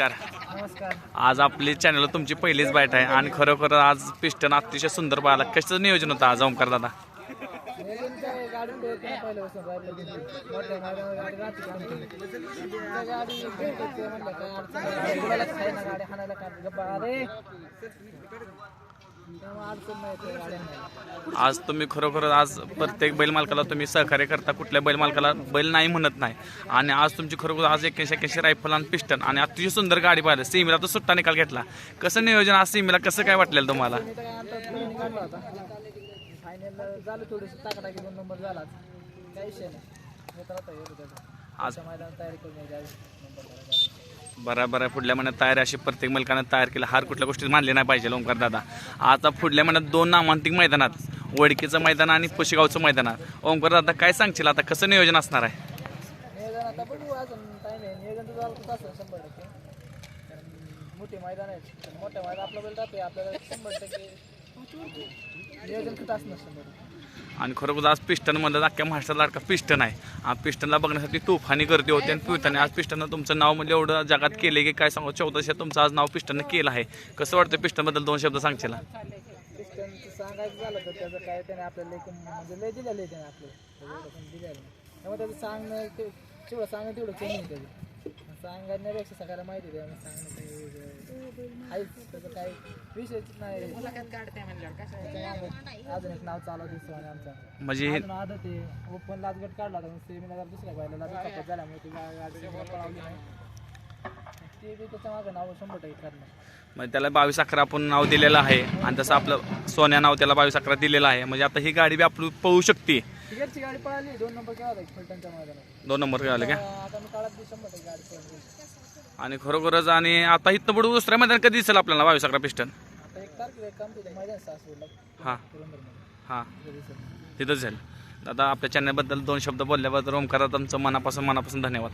नमस्कार आज आपली चॅनल तुमची पहिलीच बाईट आहे आणि खरोखर आज पिस्टन अतिशय सुंदर पाहायला कसं नियोजन होतं आज ओंकार दादा आज तुम्ही खरोखरच आज प्रत्येक बैलमालकाला तुम्ही सहकार्य करता कुठल्या बैलमालकाला बैल नाही म्हणत नाही. आणि आज तुमची खरोखर आज एक्क्याऐंशी एकशे रायफल आणि पिस्टन आणि अतिशय सुंदर गाडी पाहिलं. सीमेला तर सुट्टा निकाल घेतला. कसं नियोजन आज सीमेला कसं काय वाटलेलं तुम्हाला? आज बराबर आहे पुढल्या महिन्यात तयार अशी प्रत्येक मालकानं तयार केलं. हार कुठल्या गोष्टीत मानले नाही पाहिजे ओंकार दादा. आता पुढल्या महिन्यात दोन नामांतिक मैदानात वडकीचं मैदान आणि पुशेगावचं मैदान. ओंकार दादा काय सांगशील? आता कसं नियोजन असणार आहे? नियोजन आता आहे. मोठे मैदान आहेत. मोठ्या मैदान आपलं बैल आपल्याला शंभर टक्के. नियोजन कुठं असणार शंभर टक्के आणि खरोखर आज पिस्टनमध्ये अख्ख्या महाराष्ट्राला लाडका पिस्टन आहे. हा पिस्टनला बघण्यासाठी तुफानी गर्दी होती आणि पिस्टन आज पिस्टननं तुमचं नाव म्हणजे एवढं जगात केले की काय सांगू चौदाशे तुमचं आज नाव पिस्टननं केलं आहे. कसं वाटतं पिस्टनबद्दल दोन शब्द सांगशील? सांगायचं झालं तर त्याचं काय त्याने आपल्याला म्हणजे लय दिलेलं आहे त्याने आपल्याला. दिलेलं त्यामुळे त्याचं सांगणं ते तेवढं सांगणं तेवढं कमी त्याचं. सांगण्यापेक्षा सगळ्याला माहिती आहे सांगणं त्याचं काही विषयच नाही. अजून एक नाव चालू दिसतो आणि आमचा म्हणजे हे- अजून आदत आहे. ओपन काढला होता सेमीला दुसऱ्या बैलाला दुखापत झाल्यामुळे ती गा- गाडी सेमीला पळावली नाही. ते बी त्याच्या मागं नाव शंभर टक्के करणार म्हणजे त्याला बावीस अकरा आपण नाव दिलेलं आहे. आणि तसं आपलं सोन्या नाव त्याला बावीस अकरा दिलेलं आहे. म्हणजे आता ही गाडी बी आपली पळू शकते. तिकडची गाडी पळाली दोन नंबर केला होता फलटणच्या मैदानात? दोन नंबर आले का आता मी काळात बी शंभर टक्के गाडी पळाली. आणि खरोखरच आणि आता इथनं पुढे दुसऱ्या मैदान कधी दिसेल आपल्याला बावीस अकरा पिस्टन? हां. हां. तिथंच झालं दादा आपल्या चॅनलबद्दल दोन शब्द बोलल्याबद्दल ओमकारा तुमचं मनापासून मनापासून धन्यवाद.